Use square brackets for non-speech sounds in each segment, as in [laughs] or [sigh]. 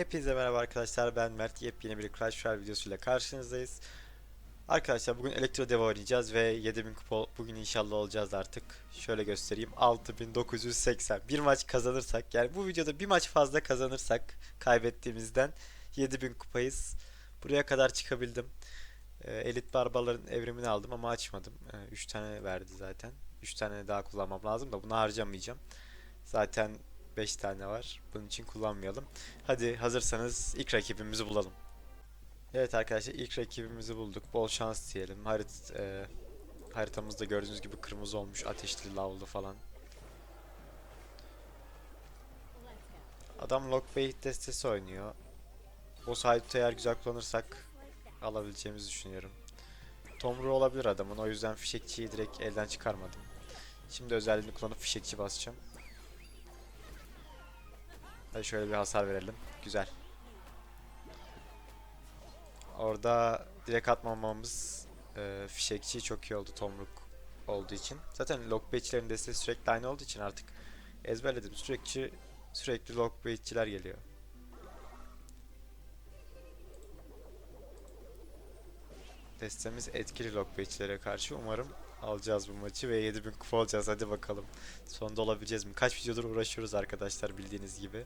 Hepinize merhaba arkadaşlar ben Mert yepyeni bir Clash Royale videosuyla karşınızdayız. Arkadaşlar bugün Elektro Dev oynayacağız ve 7000 kupa bugün inşallah olacağız artık. Şöyle göstereyim 6980 bir maç kazanırsak yani bu videoda bir maç fazla kazanırsak kaybettiğimizden 7000 kupayız. Buraya kadar çıkabildim. Ee, Elit Barbarların evrimini aldım ama açmadım. 3 tane verdi zaten. 3 tane daha kullanmam lazım da bunu harcamayacağım. Zaten 5 tane var. Bunun için kullanmayalım. Hadi hazırsanız ilk rakibimizi bulalım. Evet arkadaşlar ilk rakibimizi bulduk. Bol şans diyelim. Harit e, haritamızda gördüğünüz gibi kırmızı olmuş. Ateşli, lavlı falan. Adam Lockbait destesi oynuyor. O haydut'u eğer güzel kullanırsak alabileceğimizi düşünüyorum. Tomru olabilir adamın. O yüzden fişekçiyi direkt elden çıkarmadım. Şimdi özelliğini kullanıp fişekçi basacağım. Hadi şöyle bir hasar verelim. Güzel. Orada direkt atmamamız e, fişekçi çok iyi oldu tomruk olduğu için. Zaten lockbaitçilerin destesi sürekli aynı olduğu için artık ezberledim. Sürekli sürekli lockbaitçiler geliyor. Destemiz etkili lockbaitçilere karşı. Umarım alacağız bu maçı ve 7000 kupa olacağız. Hadi bakalım. Sonunda olabileceğiz mi? Kaç videodur uğraşıyoruz arkadaşlar bildiğiniz gibi.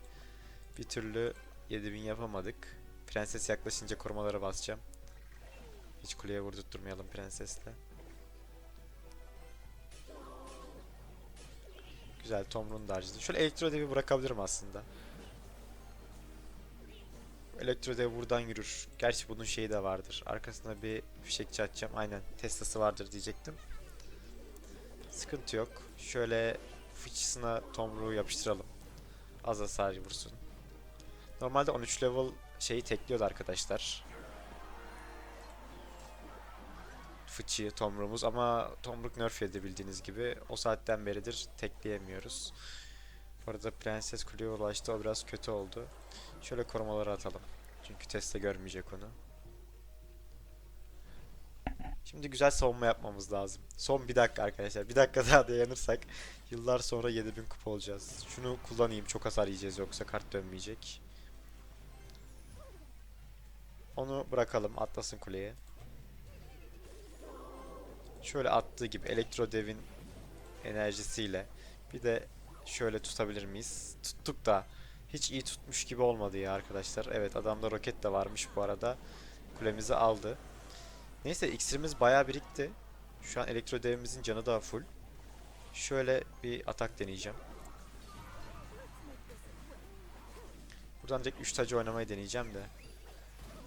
Bir türlü 7000 yapamadık. Prenses yaklaşınca korumalara basacağım. Hiç kuleye vurdurtturmayalım prensesle. Güzel Tomrun da harcadı. Şöyle elektro devi bırakabilirim aslında. Elektro dev buradan yürür. Gerçi bunun şeyi de vardır. Arkasına bir fişekçi atacağım. Aynen Tesla'sı vardır diyecektim. Sıkıntı yok. Şöyle fıçısına Tomruğu yapıştıralım. Az hasar vursun. Normalde 13 level şeyi tekliyordu arkadaşlar. Fıçıyı Tomruğumuz ama Tomruk nerf yedi bildiğiniz gibi. O saatten beridir tekleyemiyoruz. Bu arada Prenses Kuleye ulaştı. O biraz kötü oldu. Şöyle korumaları atalım. Çünkü Tesla görmeyecek onu. Şimdi güzel savunma yapmamız lazım. Son bir dakika arkadaşlar. Bir dakika daha dayanırsak yıllar sonra 7000 kupa olacağız. Şunu kullanayım. Çok hasar yiyeceğiz yoksa kart dönmeyecek. Onu bırakalım. Atlasın kuleye. Şöyle attığı gibi elektro devin enerjisiyle bir de şöyle tutabilir miyiz? Tuttuk da hiç iyi tutmuş gibi olmadı ya arkadaşlar. Evet adamda roket de varmış bu arada. Kulemizi aldı. Neyse iksirimiz bayağı birikti. Şu an elektro devimizin canı da full. Şöyle bir atak deneyeceğim. Buradan direkt 3 tacı oynamayı deneyeceğim de.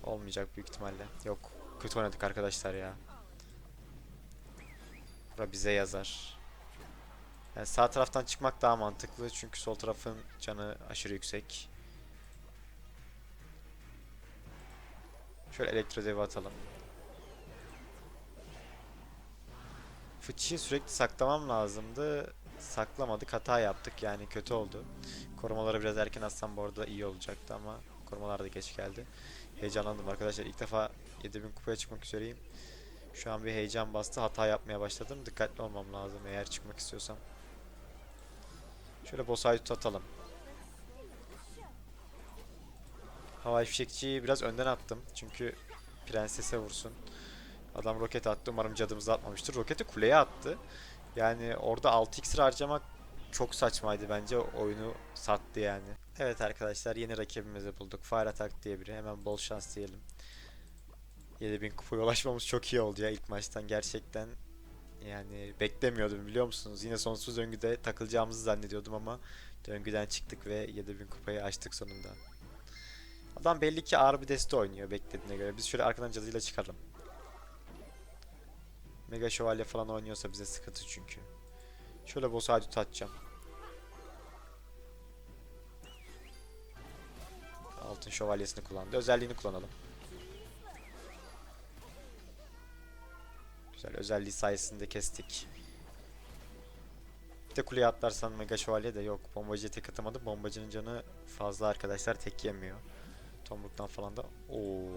Olmayacak büyük ihtimalle. Yok. Kötü oynadık arkadaşlar ya. Bura bize yazar. Yani sağ taraftan çıkmak daha mantıklı çünkü sol tarafın canı aşırı yüksek. Şöyle elektro devi atalım. Fıçıyı sürekli saklamam lazımdı. Saklamadık hata yaptık yani kötü oldu. Korumaları biraz erken atsam bu arada iyi olacaktı ama korumalar da geç geldi. Heyecanlandım arkadaşlar ilk defa 7000 kupaya çıkmak üzereyim. Şu an bir heyecan bastı hata yapmaya başladım. Dikkatli olmam lazım eğer çıkmak istiyorsam. Şöyle boss haydut atalım. Havai fişekçiyi biraz önden attım. Çünkü prensese vursun. Adam roket attı. Umarım cadımızı atmamıştır. Roketi kuleye attı. Yani orada 6 iksir harcamak çok saçmaydı bence. Oyunu sattı yani. Evet arkadaşlar yeni rakibimizi bulduk. Fire Attack diye biri. Hemen bol şans diyelim. 7000 kupaya ulaşmamız çok iyi oldu ya ilk maçtan. Gerçekten yani beklemiyordum biliyor musunuz? Yine sonsuz döngüde takılacağımızı zannediyordum ama döngüden çıktık ve 7000 kupayı açtık sonunda. Adam belli ki ağır bir deste oynuyor beklediğine göre. Biz şöyle arkadan cadıyla çıkalım. Mega şövalye falan oynuyorsa bize sıkıntı çünkü. Şöyle boss haydut atacağım. Altın şövalyesini kullandı. Özelliğini kullanalım. Güzel özelliği sayesinde kestik. Bir de kuleye atlarsan mega şövalye de yok. Bombacıya tek atamadım. Bombacının canı fazla arkadaşlar tek yemiyor. Tomruktan falan da. Oo.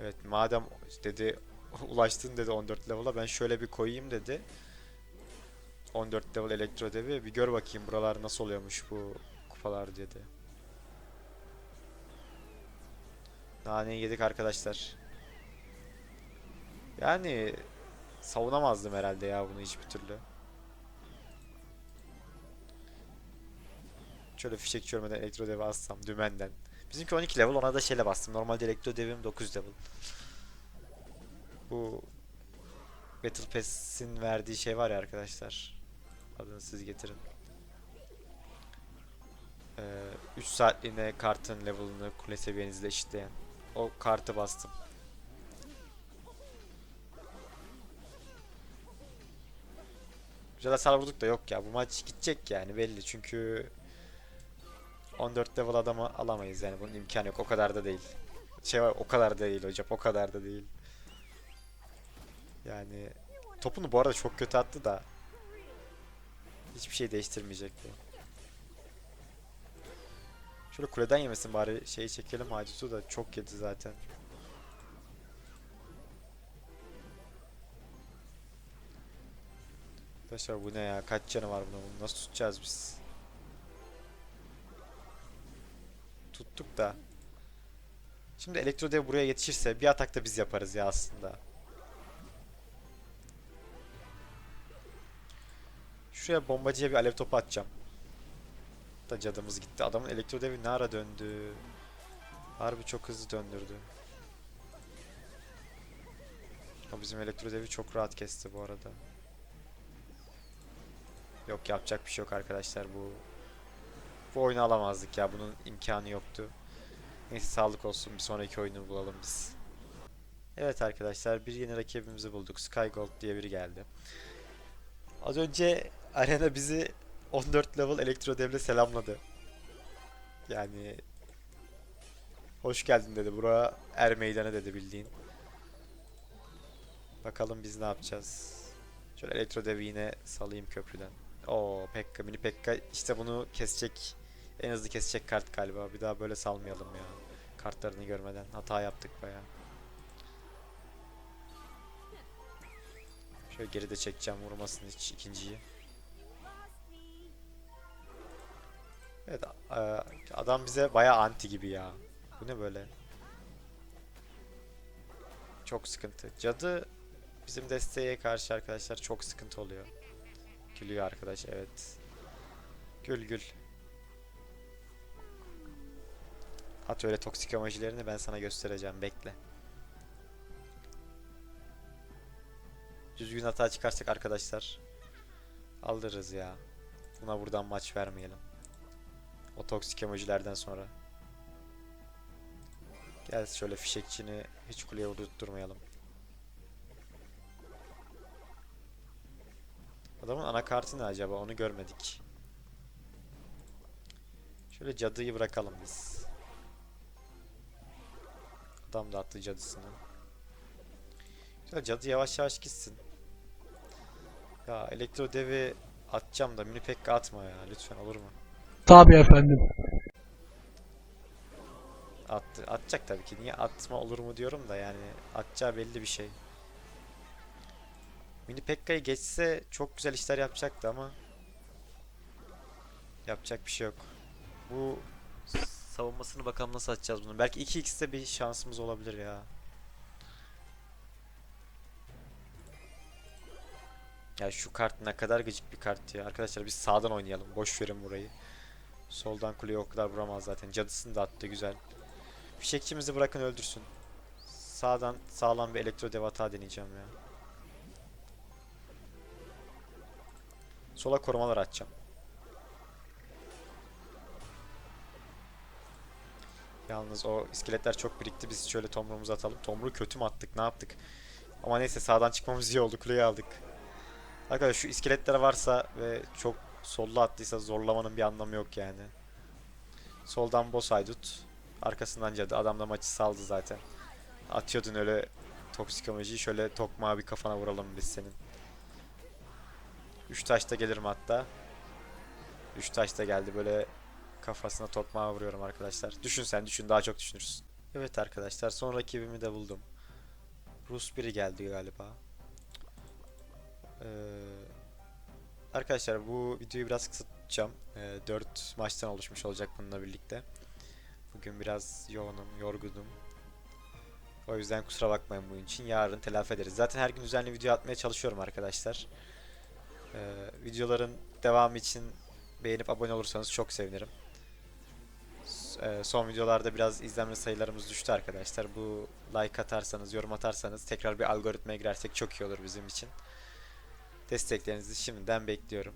Evet madem dedi [laughs] ulaştın dedi 14 level'a ben şöyle bir koyayım dedi. 14 level elektro devi bir gör bakayım buralar nasıl oluyormuş bu kupalar dedi. Naneyi yedik arkadaşlar. Yani savunamazdım herhalde ya bunu hiçbir türlü. Şöyle fişek çörmeden elektro devi assam dümenden. Bizimki 12 level ona da şeyle bastım. Normalde elektro devim 9 level. Bu Battle Pass'in verdiği şey var ya arkadaşlar. Adını siz getirin. 3 saatliğine kartın level'ını kule seviyenizle eşitleyen. O kartı bastım. Güzel hasar vurduk da yok ya bu maç gidecek yani belli çünkü 14 level adamı alamayız yani bunun imkanı yok o kadar da değil. Şey var o kadar da değil hocam o kadar da değil. Yani topunu bu arada çok kötü attı da hiçbir şey değiştirmeyecek bu. Şöyle kuleden yemesin bari şeyi çekelim Hacusu da çok yedi zaten. Arkadaşlar bu ne ya? Kaç canı var bunun? Bunu nasıl tutacağız biz? Tuttuk da. Şimdi elektro dev buraya yetişirse bir atakta biz yaparız ya aslında. Şuraya bombacıya bir alev topu atacağım. Da cadımız gitti. Adamın elektro devi ne döndü? Harbi çok hızlı döndürdü. O bizim elektro devi çok rahat kesti bu arada. Yok yapacak bir şey yok arkadaşlar bu. Bu oyunu alamazdık ya bunun imkanı yoktu. Neyse sağlık olsun bir sonraki oyunu bulalım biz. Evet arkadaşlar bir yeni rakibimizi bulduk. Sky Gold diye biri geldi. Az önce arena bizi 14 level elektro devle selamladı. Yani hoş geldin dedi. Bura er meydanı dedi bildiğin. Bakalım biz ne yapacağız. Şöyle elektro devi yine salayım köprüden. Oo Pekka mini Pekka işte bunu kesecek en hızlı kesecek kart galiba. Bir daha böyle salmayalım ya. Kartlarını görmeden hata yaptık baya. Şöyle geride çekeceğim vurmasın hiç ikinciyi. Evet a- adam bize baya anti gibi ya. Bu ne böyle? Çok sıkıntı. Cadı bizim desteğe karşı arkadaşlar çok sıkıntı oluyor. Gülüyor arkadaş evet. Gül gül. At öyle toksik emojilerini ben sana göstereceğim bekle. Düzgün hata çıkarsak arkadaşlar aldırırız ya. Buna buradan maç vermeyelim. O toksik emojilerden sonra. Gel şöyle fişekçini hiç kuleye vurdurtmayalım. Adamın anakartı ne acaba onu görmedik. Şöyle cadıyı bırakalım biz. Adam da attı cadısını. Güzel cadı yavaş yavaş gitsin. Ya elektro devi atacağım da mini pekka atma ya lütfen olur mu? Tabii efendim. Attı. Atacak tabii ki. Niye atma olur mu diyorum da yani atacağı belli bir şey. Mini Pekka'yı geçse çok güzel işler yapacaktı ama yapacak bir şey yok. Bu savunmasını bakalım nasıl atacağız bunu. Belki 2x'te bir şansımız olabilir ya. Ya şu kart ne kadar gıcık bir kart ya. Arkadaşlar biz sağdan oynayalım. Boş verin burayı. Soldan kuleye o kadar vuramaz zaten. Cadısını da attı güzel. Fişekçimizi bırakın öldürsün. Sağdan sağlam bir elektro dev deneyeceğim ya. Sola korumalar atacağım. Yalnız o iskeletler çok birikti. Biz şöyle tomruğumuzu atalım. Tomruğu kötü mü attık? Ne yaptık? Ama neyse sağdan çıkmamız iyi oldu. Kuleyi aldık. Arkadaşlar şu iskeletler varsa ve çok sollu attıysa zorlamanın bir anlamı yok yani. Soldan boss haydut. Arkasından cadı. Adam da maçı saldı zaten. Atıyordun öyle toksik emojiyi. Şöyle tokmağa bir kafana vuralım biz senin. 3 taşta gelirim hatta. 3 taşta geldi böyle kafasına tokmağa vuruyorum arkadaşlar. Düşün sen düşün daha çok düşünürsün. Evet arkadaşlar son rakibimi de buldum. Rus biri geldi galiba. Ee, arkadaşlar bu videoyu biraz kısa tutacağım. Ee, 4 maçtan oluşmuş olacak bununla birlikte. Bugün biraz yoğunum, yorgunum. O yüzden kusura bakmayın bunun için. Yarın telafi ederiz. Zaten her gün düzenli video atmaya çalışıyorum arkadaşlar. Ee, videoların devamı için beğenip abone olursanız çok sevinirim. S- e, son videolarda biraz izlenme sayılarımız düştü arkadaşlar. Bu like atarsanız, yorum atarsanız tekrar bir algoritmaya girersek çok iyi olur bizim için. Desteklerinizi şimdiden bekliyorum.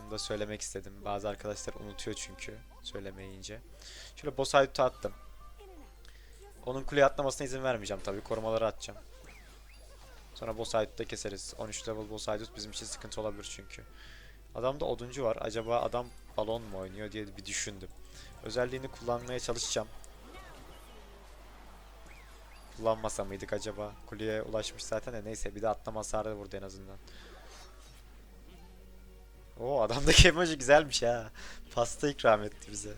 Bunu da söylemek istedim. Bazı arkadaşlar unutuyor çünkü söylemeyince. Şöyle boss haydut'u attım. Onun kuleye atlamasına izin vermeyeceğim tabii. Korumaları atacağım. Sonra boss haydut'u da keseriz. 13 level boss haydut bizim için sıkıntı olabilir çünkü. Adamda oduncu var. Acaba adam balon mu oynuyor diye bir düşündüm. Özelliğini kullanmaya çalışacağım. Kullanmasa mıydık acaba? Kuleye ulaşmış zaten de neyse bir de atlama hasarı vurdu en azından. Oo adamdaki [laughs] emoji güzelmiş ha. Pasta ikram etti bize.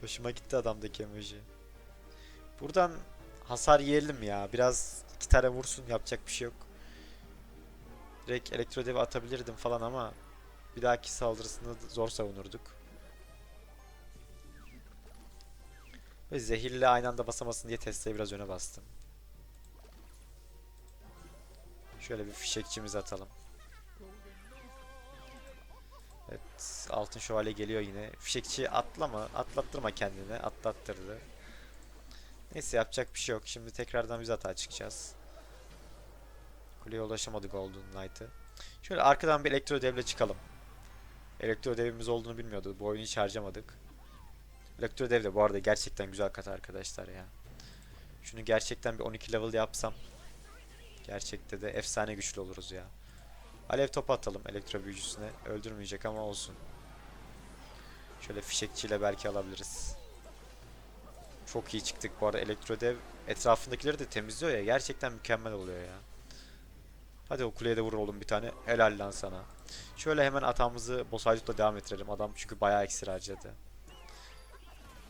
Hoşuma gitti adamdaki emoji. Buradan hasar yiyelim ya. Biraz iki tane vursun yapacak bir şey yok. Direkt elektro devi atabilirdim falan ama bir dahaki saldırısını zor savunurduk. Ve zehirle aynı anda basamasın diye Tesla'yı biraz öne bastım. Şöyle bir fişekçimizi atalım. Evet, altın şövalye geliyor yine. Fişekçi atlama, atlattırma kendini, atlattırdı. Neyse yapacak bir şey yok. Şimdi tekrardan biz hata çıkacağız. Kuleye ulaşamadı Golden Knight'ı. Şöyle arkadan bir elektro devle çıkalım. Elektro devimiz olduğunu bilmiyordu. Bu oyunu hiç harcamadık. Elektro dev de bu arada gerçekten güzel kat arkadaşlar ya. Şunu gerçekten bir 12 level yapsam. Gerçekte de efsane güçlü oluruz ya. Alev topu atalım elektro büyücüsüne. Öldürmeyecek ama olsun. Şöyle fişekçiyle belki alabiliriz. Çok iyi çıktık bu arada elektro dev. Etrafındakileri de temizliyor ya. Gerçekten mükemmel oluyor ya. Hadi o kuleye de vur oğlum bir tane. Helal lan sana. Şöyle hemen atağımızı boss haydutla devam ettirelim. Adam çünkü bayağı iksir harcadı.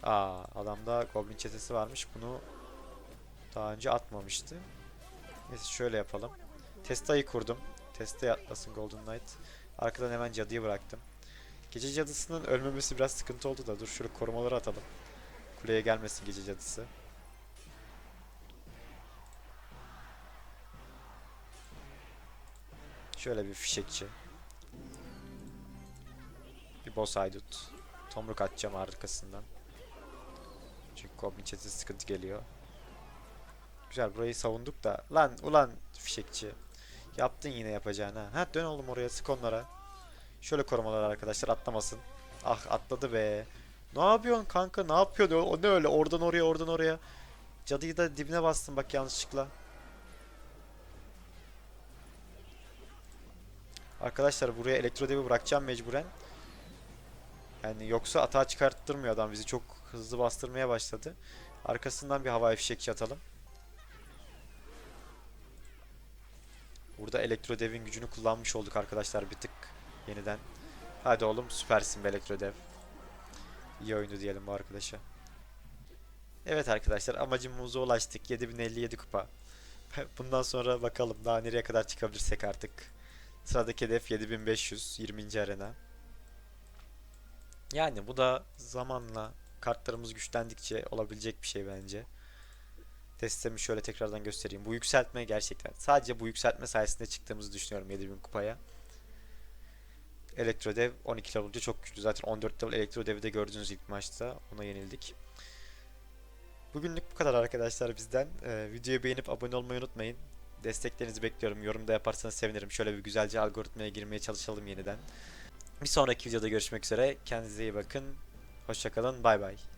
Aa, adamda goblin çetesi varmış. Bunu daha önce atmamıştı. Neyse şöyle yapalım. Testa'yı kurdum. Testa'ya atlasın Golden Knight. Arkadan hemen cadıyı bıraktım. Gece cadısının ölmemesi biraz sıkıntı oldu da dur şöyle korumaları atalım. Kuleye gelmesin gece cadısı. Şöyle bir fişekçi. Bir boss haydut. Tomruk atacağım arkasından. Çünkü Goblin çetesi sıkıntı geliyor. Güzel burayı savunduk da. Lan ulan fişekçi. Yaptın yine yapacağını ha. Dön oğlum oraya sık onlara. Şöyle korumalar arkadaşlar atlamasın. Ah atladı be. Ne yapıyorsun kanka ne yapıyorsun o ne öyle oradan oraya oradan oraya. Cadıyı da dibine bastım bak yanlışlıkla. Arkadaşlar buraya elektro devi bırakacağım mecburen. Yani yoksa atağa çıkarttırmıyor adam bizi çok hızlı bastırmaya başladı. Arkasından bir havai fişekçi atalım. Burada elektro devin gücünü kullanmış olduk arkadaşlar bir tık yeniden. Hadi oğlum süpersin be elektro dev. İyi oyundu diyelim bu arkadaşa. Evet arkadaşlar amacımıza ulaştık. 7057 kupa. [laughs] Bundan sonra bakalım daha nereye kadar çıkabilirsek artık. Sıradaki hedef 7500 20. arena. Yani bu da zamanla kartlarımız güçlendikçe olabilecek bir şey bence. Testimi şöyle tekrardan göstereyim. Bu yükseltme gerçekten sadece bu yükseltme sayesinde çıktığımızı düşünüyorum 7000 kupaya. Elektrodev 12 level'ca çok güçlü. Zaten 14 level Elektrodev'i de gördünüz ilk maçta. Ona yenildik. Bugünlük bu kadar arkadaşlar bizden. Ee, videoyu beğenip abone olmayı unutmayın. Desteklerinizi bekliyorum. Yorumda yaparsanız sevinirim. Şöyle bir güzelce algoritmaya girmeye çalışalım yeniden. Bir sonraki videoda görüşmek üzere. Kendinize iyi bakın. Hoşçakalın. Bay bay.